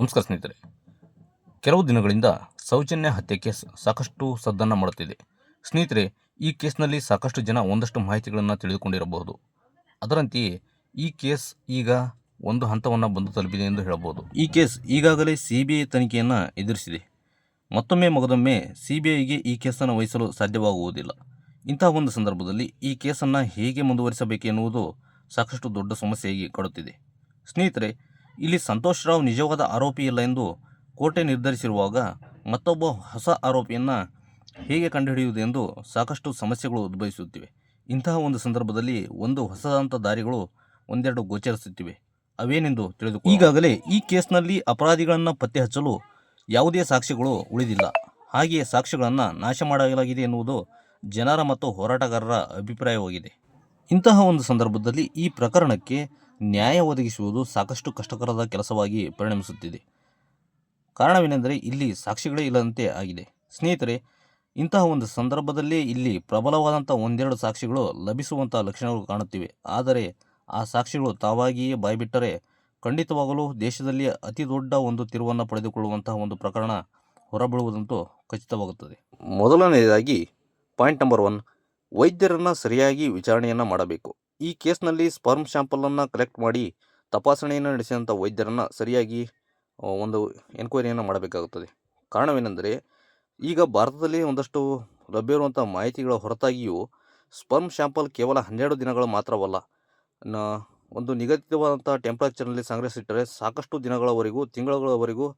ನಮಸ್ಕಾರ ಸ್ನೇಹಿತರೆ. ಕೆಲವು ದಿನಗಳಿಂದ ಸೌಜನ್ಯ ಹತ್ಯೆ ಕೇಸ್ ಸಾಕಷ್ಟು ಸದ್ದನ್ನು ಮಾಡುತ್ತಿದೆ. ಸ್ನೇಹಿತರೆ, ಈ ಕೇಸ್ನಲ್ಲಿ ಸಾಕಷ್ಟು ಜನ ಒಂದಷ್ಟು ಮಾಹಿತಿಗಳನ್ನು ತಿಳಿದುಕೊಂಡಿರಬಹುದು. ಅದರಂತೆಯೇ ಈ ಕೇಸ್ ಈಗ ಒಂದು ಹಂತವನ್ನು ಬಂದು ತಲುಪಿದೆ ಎಂದು ಹೇಳಬಹುದು. ಈ ಕೇಸ್ ಈಗಾಗಲೇ ಸಿ ಬಿ ಐ ತನಿಖೆಯನ್ನು ಎದುರಿಸಿದೆ. ಮತ್ತೊಮ್ಮೆ ಮಗದೊಮ್ಮೆ ಸಿ ಬಿ ಐಗೆ ಈ ಕೇಸನ್ನು ವಹಿಸಲು ಸಾಧ್ಯವಾಗುವುದಿಲ್ಲ. ಇಂತಹ ಒಂದು ಸಂದರ್ಭದಲ್ಲಿ ಈ ಕೇಸನ್ನು ಹೇಗೆ ಮುಂದುವರಿಸಬೇಕೆನ್ನುವುದು ಸಾಕಷ್ಟು ದೊಡ್ಡ ಸಮಸ್ಯೆಯಾಗಿ ಕಾಡುತ್ತಿದೆ. ಸ್ನೇಹಿತರೆ ಇಲ್ಲಿ ಸಂತೋಷ್ ರಾವ್ ನಿಜವಾದ ಆರೋಪಿ ಇಲ್ಲ ಎಂದು ಕೋರ್ಟೆ ನಿರ್ಧರಿಸಿರುವಾಗ ಮತ್ತೊಬ್ಬ ಹೊಸ ಆರೋಪಿಯನ್ನು ಹೇಗೆ ಕಂಡುಹಿಡಿಯುವುದು ಎಂದು ಸಾಕಷ್ಟು ಸಮಸ್ಯೆಗಳು ಉದ್ಭವಿಸುತ್ತಿವೆ. ಇಂತಹ ಒಂದು ಸಂದರ್ಭದಲ್ಲಿ ಒಂದು ಹೊಸದಂಥ ದಾರಿಗಳು ಒಂದೆರಡು ಗೋಚರಿಸುತ್ತಿವೆ. ಅವೇನೆಂದು ತಿಳಿದು ಈಗಾಗಲೇ ಈ ಕೇಸ್ನಲ್ಲಿ ಅಪರಾಧಿಗಳನ್ನು ಪತ್ತೆ ಹಚ್ಚಲು ಯಾವುದೇ ಸಾಕ್ಷಿಗಳು ಉಳಿದಿಲ್ಲ. ಹಾಗೆಯೇ ಸಾಕ್ಷಿಗಳನ್ನು ನಾಶ ಮಾಡಲಾಗಿದೆ ಎನ್ನುವುದು ಜನರ ಮತ್ತು ಹೋರಾಟಗಾರರ ಅಭಿಪ್ರಾಯವಾಗಿದೆ. ಇಂತಹ ಒಂದು ಸಂದರ್ಭದಲ್ಲಿ ಈ ಪ್ರಕರಣಕ್ಕೆ ನ್ಯಾಯ ಒದಗಿಸುವುದು ಸಾಕಷ್ಟು ಕಷ್ಟಕರದ ಕೆಲಸವಾಗಿ ಪರಿಣಮಿಸುತ್ತಿದೆ. ಕಾರಣವೇನೆಂದರೆ ಇಲ್ಲಿ ಸಾಕ್ಷಿಗಳೇ ಇಲ್ಲದಂತೆ ಆಗಿದೆ. ಸ್ನೇಹಿತರೆ, ಇಂತಹ ಒಂದು ಸಂದರ್ಭದಲ್ಲೇ ಇಲ್ಲಿ ಪ್ರಬಲವಾದಂಥ ಒಂದೆರಡು ಸಾಕ್ಷಿಗಳು ಲಭಿಸುವಂಥ ಲಕ್ಷಣಗಳು ಕಾಣುತ್ತಿವೆ. ಆದರೆ ಆ ಸಾಕ್ಷಿಗಳು ತಾವಾಗಿಯೇ ಬಾಯ್ಬಿಟ್ಟರೆ ಖಂಡಿತವಾಗಲೂ ದೇಶದಲ್ಲಿ ಅತಿ ದೊಡ್ಡ ಒಂದು ತಿರುವನ್ನು ಪಡೆದುಕೊಳ್ಳುವಂತಹ ಒಂದು ಪ್ರಕರಣ ಹೊರಬೀಳುವುದಂತೂ ಖಚಿತವಾಗುತ್ತದೆ. ಮೊದಲನೆಯದಾಗಿ ಪಾಯಿಂಟ್ ನಂಬರ್ ಒನ್, ವೈದ್ಯರನ್ನು ಸರಿಯಾಗಿ ವಿಚಾರಣೆಯನ್ನು ಮಾಡಬೇಕು. ಈ ಕೇಸ್ನಲ್ಲಿ ಸ್ಪರ್ಮ್ ಶ್ಯಾಂಪಲನ್ನು ಕಲೆಕ್ಟ್ ಮಾಡಿ ತಪಾಸಣೆಯನ್ನು ನಡೆಸಿದಂಥ ವೈದ್ಯರನ್ನು ಸರಿಯಾಗಿ ಒಂದು ಎನ್ಕ್ವೈರಿಯನ್ನು ಮಾಡಬೇಕಾಗುತ್ತದೆ. ಕಾರಣವೇನೆಂದರೆ, ಈಗ ಭಾರತದಲ್ಲಿ ಒಂದಷ್ಟು ಲಭ್ಯವಿರುವಂಥ ಮಾಹಿತಿಗಳ ಹೊರತಾಗಿಯೂ ಸ್ಪರ್ಮ್ ಶ್ಯಾಂಪಲ್ ಕೇವಲ ಹನ್ನೆರಡು ದಿನಗಳು ಮಾತ್ರವಲ್ಲ, ನ- ಒಂದು ನಿಗದಿತವಾದಂಥ ಟೆಂಪ್ರೇಚರ್ನಲ್ಲಿ ಸಂಗ್ರಹಿಸಿಟ್ಟರೆ ಸಾಕಷ್ಟು ದಿನಗಳವರೆಗೂ, ತಿಂಗಳುಗಳವರೆಗೂ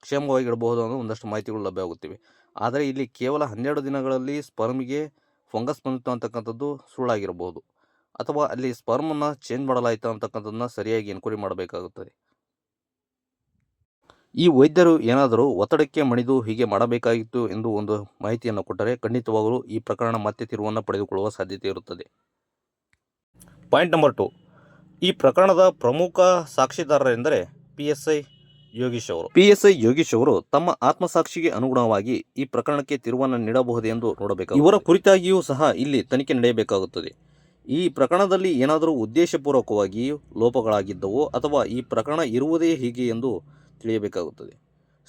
ಕ್ಷೇಮವಾಗಿಡಬಹುದು ಅನ್ನೋ ಒಂದಷ್ಟು ಮಾಹಿತಿಗಳು ಲಭ್ಯವಾಗುತ್ತಿವೆ. ಆದರೆ ಇಲ್ಲಿ ಕೇವಲ ಹನ್ನೆರಡು ದಿನಗಳಲ್ಲಿ ಸ್ಪರ್ಮಿಗೆ ಫಂಗಸ್ ಬಂದಿತ್ತು ಅಂತಕ್ಕಂಥದ್ದು ಸುಳ್ಳಾಗಿರಬಹುದು. ಅಥವಾ ಅಲ್ಲಿ ಸ್ಪರ್ಮನ್ನು ಚೇಂಜ್ ಮಾಡಲಾಯಿತು ಅಂತಕ್ಕಂಥದ್ದನ್ನ ಸರಿಯಾಗಿ ಎನ್ಕ್ವೈರಿ ಮಾಡಬೇಕಾಗುತ್ತದೆ. ಈ ವೈದ್ಯರು ಏನಾದರೂ ಒತ್ತಡಕ್ಕೆ ಮಣಿದು ಹೀಗೆ ಮಾಡಬೇಕಾಗಿತ್ತು ಎಂದು ಒಂದು ಮಾಹಿತಿಯನ್ನು ಕೊಟ್ಟರೆ ಖಂಡಿತವಾಗಲೂ ಈ ಪ್ರಕರಣ ಮತ್ತೆ ತಿರುವನ್ನು ಪಡೆದುಕೊಳ್ಳುವ ಸಾಧ್ಯತೆ ಇರುತ್ತದೆ. Point number two. ಈ ಪ್ರಕರಣದ ಪ್ರಮುಖ ಸಾಕ್ಷಿದಾರರೆಂದರೆ ಪಿ ಎಸ್ ಐ ಯೋಗೀಶ್ ಅವರು. ಪಿ ಎಸ್ ಐ ಯೋಗೀಶ್ ಅವರು ತಮ್ಮ ಆತ್ಮಸಾಕ್ಷಿಗೆ ಅನುಗುಣವಾಗಿ ಈ ಪ್ರಕರಣಕ್ಕೆ ತಿರುವನ್ನು ನೀಡಬಹುದು ಎಂದು ನೋಡಬೇಕು ಇವರ ಕುರಿತಾಗಿಯೂ ಸಹ ಇಲ್ಲಿ ತನಿಖೆ ನಡೆಯಬೇಕಾಗುತ್ತದೆ. ಈ ಪ್ರಕರಣದಲ್ಲಿ ಏನಾದರೂ ಉದ್ದೇಶಪೂರ್ವಕವಾಗಿ ಲೋಪಗಳಾಗಿದ್ದವೋ ಅಥವಾ ಈ ಪ್ರಕರಣ ಇರುವುದೇ ಹೀಗೆ ಎಂದು ತಿಳಿಯಬೇಕಾಗುತ್ತದೆ.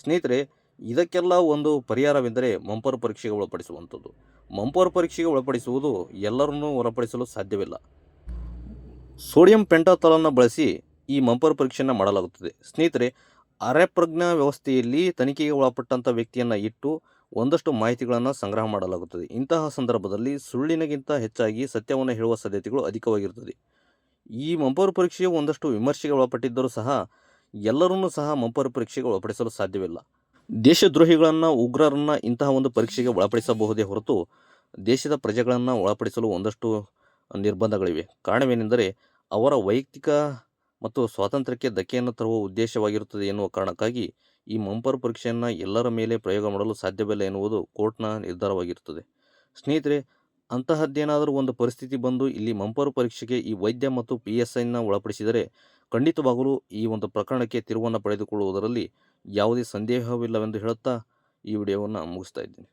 ಸ್ನೇಹಿತರೆ, ಇದಕ್ಕೆಲ್ಲ ಒಂದು ಪರಿಹಾರವೆಂದರೆ ಮಂಪರ್ ಪರೀಕ್ಷೆಗೆ ಒಳಪಡಿಸುವಂಥದ್ದು. ಮಂಪರ್ ಪರೀಕ್ಷೆಗೆ ಒಳಪಡಿಸುವುದು ಎಲ್ಲರನ್ನೂ ಹೊರಪಡಿಸಲು ಸಾಧ್ಯವಿಲ್ಲ. ಸೋಡಿಯಂ ಪೆಂಟಾಥಲನ್ನು ಬಳಸಿ ಈ ಮಂಪರ್ ಪರೀಕ್ಷೆಯನ್ನು ಮಾಡಲಾಗುತ್ತದೆ. ಸ್ನೇಹಿತರೆ ಅರೆಪ್ರಜ್ಞಾ ವ್ಯವಸ್ಥೆಯಲ್ಲಿ ತನಿಖೆಗೆ ಒಳಪಟ್ಟಂಥ ವ್ಯಕ್ತಿಯನ್ನು ಇಟ್ಟು ಒಂದಷ್ಟು ಮಾಹಿತಿಗಳನ್ನು ಸಂಗ್ರಹ ಮಾಡಲಾಗುತ್ತದೆ. ಇಂತಹ ಸಂದರ್ಭದಲ್ಲಿ ಸುಳ್ಳಿನಗಿಂತ ಹೆಚ್ಚಾಗಿ ಸತ್ಯವನ್ನು ಹೇಳುವ ಸಾಧ್ಯತೆಗಳು ಅಧಿಕವಾಗಿರುತ್ತದೆ. ಈ ಮಂಪರು ಪರೀಕ್ಷೆಯು ಒಂದಷ್ಟು ವಿಮರ್ಶೆಗೆ ಒಳಪಟ್ಟಿದ್ದರೂ ಸಹ ಎಲ್ಲರನ್ನೂ ಸಹ ಮಂಪರು ಪರೀಕ್ಷೆಗೆ ಒಳಪಡಿಸಲು ಸಾಧ್ಯವಿಲ್ಲ. ದೇಶದ್ರೋಹಿಗಳನ್ನು, ಉಗ್ರರನ್ನು ಇಂತಹ ಒಂದು ಪರೀಕ್ಷೆಗೆ ಒಳಪಡಿಸಬಹುದೇ ಹೊರತು ದೇಶದ ಪ್ರಜೆಗಳನ್ನು ಒಳಪಡಿಸಲು ಒಂದಷ್ಟು ನಿರ್ಬಂಧಗಳಿವೆ. ಕಾರಣವೇನೆಂದರೆ ಅವರ ವೈಯಕ್ತಿಕ ಮತ್ತು ಸ್ವಾತಂತ್ರ್ಯಕ್ಕೆ ಧಕ್ಕೆಯನ್ನು ತರುವ ಉದ್ದೇಶವಾಗಿರುತ್ತದೆ ಎನ್ನುವ ಕಾರಣಕ್ಕಾಗಿ ಈ ಮಂಪರ್ ಪರೀಕ್ಷೆಯನ್ನು ಎಲ್ಲರ ಮೇಲೆ ಪ್ರಯೋಗ ಮಾಡಲು ಸಾಧ್ಯವಿಲ್ಲ ಎನ್ನುವುದು ಕೋರ್ಟ್ನ ನಿರ್ಧಾರವಾಗಿರುತ್ತದೆ. ಸ್ನೇಹಿತರೆ, ಅಂತಹದ್ದೇನಾದರೂ ಒಂದು ಪರಿಸ್ಥಿತಿ ಬಂದು ಇಲ್ಲಿ ಮಂಪರು ಪರೀಕ್ಷೆಗೆ ಈ ವೈದ್ಯ ಮತ್ತು ಪಿ ಎಸ್ ಐನ ಒಳಪಡಿಸಿದರೆ ಖಂಡಿತವಾಗಲೂ ಈ ಒಂದು ಪ್ರಕರಣಕ್ಕೆ ತಿರುವನ್ನು ಪಡೆದುಕೊಳ್ಳುವುದರಲ್ಲಿ ಯಾವುದೇ ಸಂದೇಹವಿಲ್ಲವೆಂದು ಹೇಳುತ್ತಾ ಈ ವಿಡಿಯೋವನ್ನು ಮುಗಿಸ್ತಾ ಇದ್ದೀನಿ.